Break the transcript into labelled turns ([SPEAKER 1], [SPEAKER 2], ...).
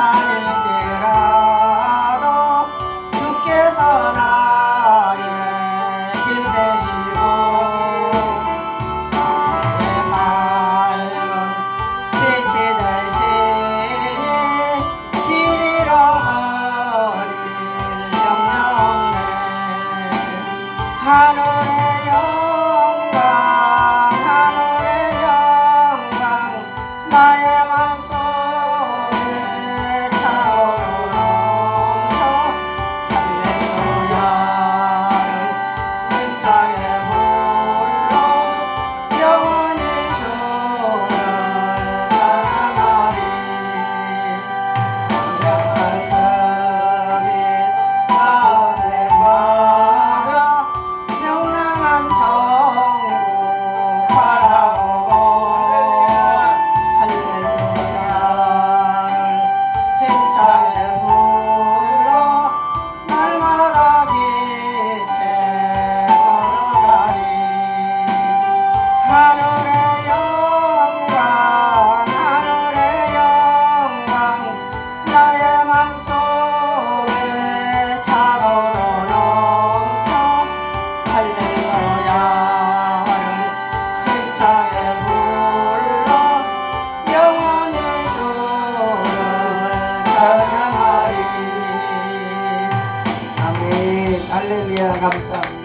[SPEAKER 1] 아닐지라도 주께서 나의 길 되시고 나의 밝은 빛이 되시니 길 잃어버릴 영영네 하늘 할렐루야 감사합니다.